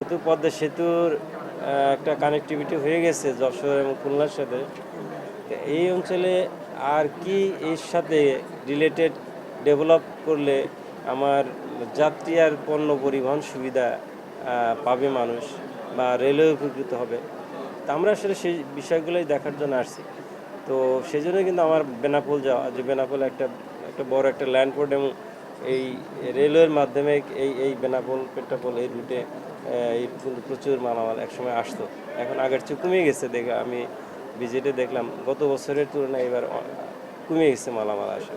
যেহেতু পদ্মা সেতুর একটা কানেক্টিভিটি হয়ে গেছে যশোর এবং খুলনার সাথে। এই অঞ্চলে আর কি এর সাথে রিলেটেড ডেভেলপ করলে আমার যাত্রী আর পণ্য পরিবহন সুবিধা পাবে মানুষ বা রেলওয়ে উপকৃত হবে? তা আমরা আসলে সেই বিষয়গুলোই দেখার জন্য আসছি। তো সেই জন্য কিন্তু আমার বেনাপোল যাওয়া, যে বেনাপোল একটা একটা বড় একটা ল্যান্ডপোর্ট এবং এই রেলওয়ের মাধ্যমে এই এই বেনাপোল, পেট্রাপোল এই রুটে এই প্রচুর মালামাল একসময় আসতো। এখন আগের চেয়ে কমে গেছে, দেখে আমি ভিজিটে দেখলাম, গত বছরের তুলনায় এবার কমে গেছে মালামাল আসা।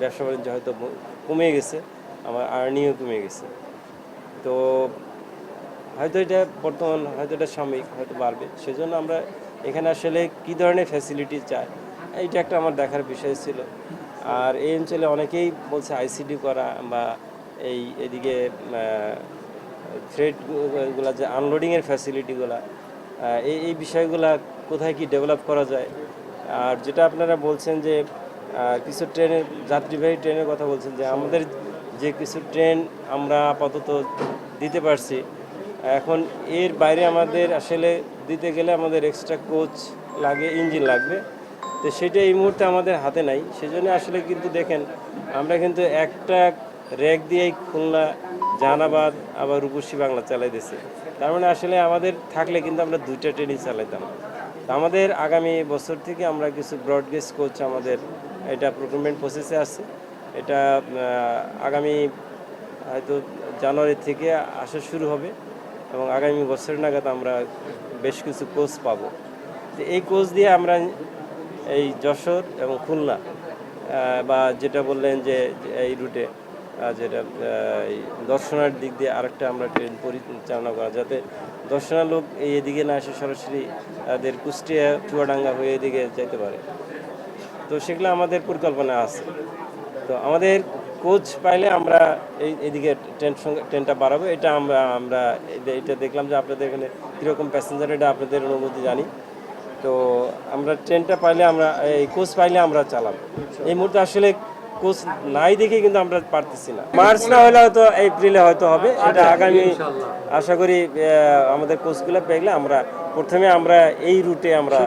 ব্যবসা বাণিজ্য হয়তো কমে গেছে, আমার আর্নিও কমে গেছে। তো হয়তো এটা বর্তমান, হয়তো এটা সাময়িক, হয়তো বাড়বে। সেজন্য আমরা এখানে আসলে কী ধরনের ফ্যাসিলিটি চাই, এইটা একটা আমার দেখার বিষয় ছিল। আর এই অঞ্চলে অনেকেই বলছে আইসিডি করা বা এই এদিকে থ্রেডগুলো যে আনলোডিংয়ের ফ্যাসিলিটিগুলা এই এই বিষয়গুলা কোথায় কি ডেভেলপ করা যায়? আর যেটা আপনারা বলছেন যে কিছু ট্রেনের যাত্রীবাহী ট্রেনের কথা বলছেন যে আমাদের যে কিছু ট্রেন আমরা আপাতত দিতে পারছি, এখন এর বাইরে আমাদের আসলে দিতে গেলে আমাদের এক্সট্রা কোচ লাগে ইঞ্জিন লাগবে। তো সেটা এই মুহূর্তে আমাদের হাতে নাই। সেজন্য আসলে কিন্তু দেখেন, আমরা কিন্তু একটা র্যাক দিয়েই খুলনা, জাহানাবাদ, আবার রূপসী বাংলা চালাই দিছি তার মানে আসলে আমাদের থাকলে কিন্তু আমরা দুইটা ট্রেনই চালাইতাম। আমাদের আগামী বছর থেকে আমরা কিছু ব্রডগেজ কোচ আমাদের এটা প্রক্রুটমেন্ট প্রসেসে আছে। এটা আগামী হয়তো জানুয়ারি থেকে আসা শুরু হবে এবং আগামী বছর নাগাদ আমরা বেশ কিছু কোচ পাবো। এই কোচ দিয়ে আমরা এই যশোর এবং খুলনা বা যেটা বললেন যে এই রুটে যেটা দর্শনার দিক দিয়ে আরেকটা আমরা ট্রেন পরিচালনা করা, যাতে দর্শনার লোক এই এদিকে না এসে সরাসরি তাদের কুষ্টিয়া, চুয়াডাঙ্গা হয়ে এদিকে যেতে পারে। তো সেগুলো আমাদের পরিকল্পনা আছে। তো আমাদের কোচ পাইলে আমরা এই এদিকে ট্রেন সঙ্গে, ট্রেনটা বাড়াবো। এটা আমরা আমরা, এটা দেখলাম যে আপনাদের এখানে কীরকম প্যাসেঞ্জার এটা আপনাদের অনুমতি জানি। তো আমরা ট্রেনটা পাইলে আমরা এই কোচ পাইলে আমরা চালাবো। এই মুহূর্তে আসলে কোচ নাই দেখে কিন্তু আমরা পারতেছি না। মার্চ না হলে হয়তো এপ্রিলে হয়তো হবে এটা আগামী আশা করি আমাদের কোচগুলো পেলে আমরা প্রথমে আমরা এই রুটে আমরা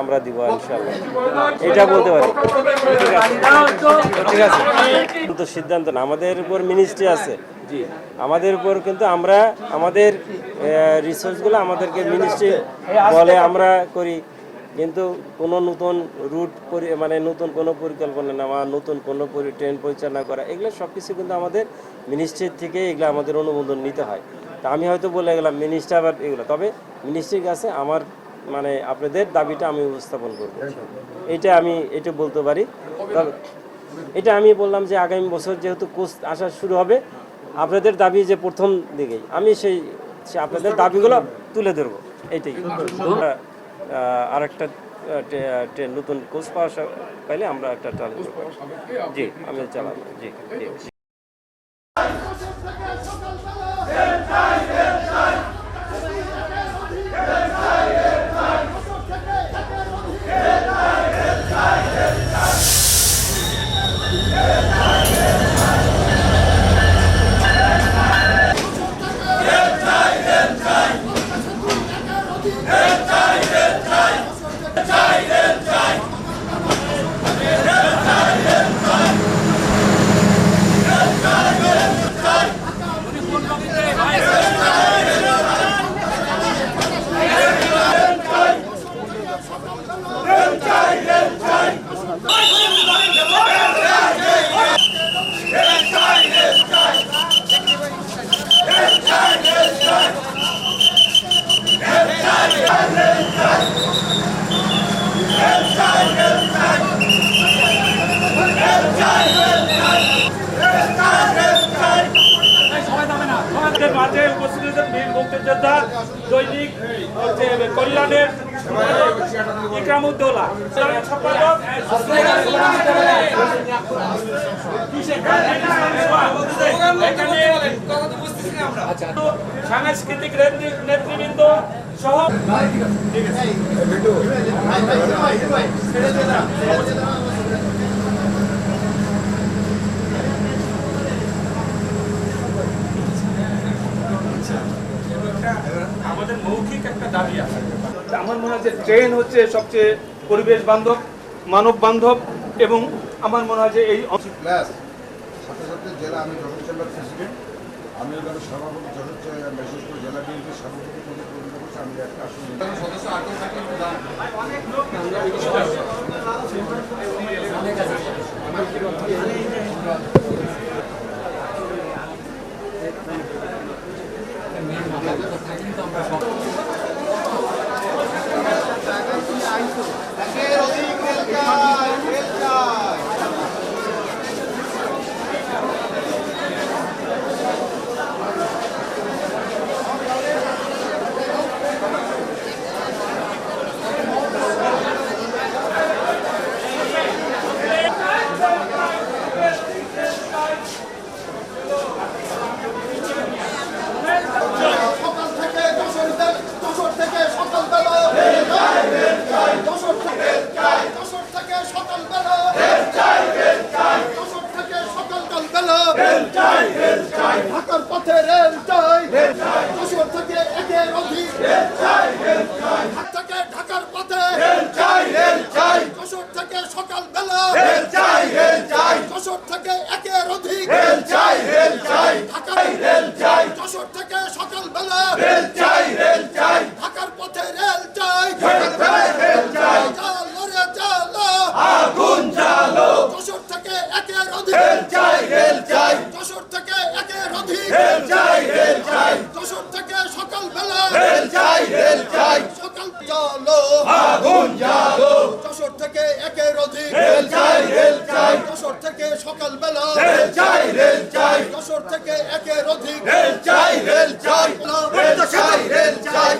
আমরা দিব ইনশাল্লাহ। এটা বলতে পারি। ঠিক আছে। তো সিদ্ধান্ত না আমাদের উপর মিনিস্ট্রি আছে। আমাদের উপর কিন্তু আমরা আমাদের রিসোর্সগুলো আমাদেরকে মিনিস্ট্রি বলে আমরা করি। কিন্তু কোনো নতুন রুট মানে নতুন কোনো পরিকল্পনা নেওয়া নতুন কোনো পরি- ট্রেন পরিচালনা করা এগুলো সব কিছু কিন্তু আমাদের মিনিস্ট্রির থেকে এগুলো আমাদের অনুমোদন নিতে হয়। তা আমি হয়তো বলে গেলাম মিনিস্টার আবার এগুলো। তবে মিনিস্ট্রির কাছে আমার মানে আপনাদের দাবিটা আমি উপস্থাপন করব। এটা আমি এটা বলতে পারি। তবে এটা আমি বললাম যে আগামী বছর যেহেতু কোচ আসা শুরু হবে আপনাদের দাবি যে প্রথম দিকেই আমি সেই সে আপনাদের দাবিগুলো তুলে ধরবো। এইটাই আর একটা ট্রেন নতুন কোচ পাওয়া পাইলে আমরা একটা চালু করব। জি আমি চালাবো। জি জি। মাঝে উপস্থিত হয়েছেন বীর মুক্তিযোদ্ধা দৈনিক কল্যাণের ইকরামুদ্দৌলা সম্পাদক সাংস্কৃতিক নেতৃ- নেতৃবৃন্দ সহ আমাদের মৌখিক একটা দাবি আছে আমার মনে হয় যে ট্রেন হচ্ছে সবচেয়ে পরিবেশ বান্ধব মানব বান্ধব এবং আমার মনে হয় যে এই প্লাস সাথে সাথে জেলা আমি প্রেসিডেন্ট। এখানে সভাপতি জেলা জেলা বিএনপির সভাপতি পদে পরিণত করছি আমি একটা আসন সদস্য থেকে দশর দশর থেকে সকাল বেলা দশর থেকে দশর থেকে সকাল বেলা দশর থেকে সকাল কাল বেলা ঢাকার পথে রেল চাই দশর থেকে একের অধিক ঢাকা থেকে ঢাকার পথে দশর থেকে সকাল বেলা দশর থেকে একের অধিক ঢাকায় যশোর থেকে সকাল বেলা ঢাকার পথে রেল চাই চালো রে চালো আগুন জ্বালো যশোর থেকে একের অধিক যশোর থেকে একের অধিক যশোর থেকে সকাল বেলা সকাল চলো আগুন জ্বালো যশোর থেকে একের অধিক যশোর থেকে সকাল বেলা যশোর থেকে একের অধিক রেল চাই রেল চাই রেল চাই। রেল চাই।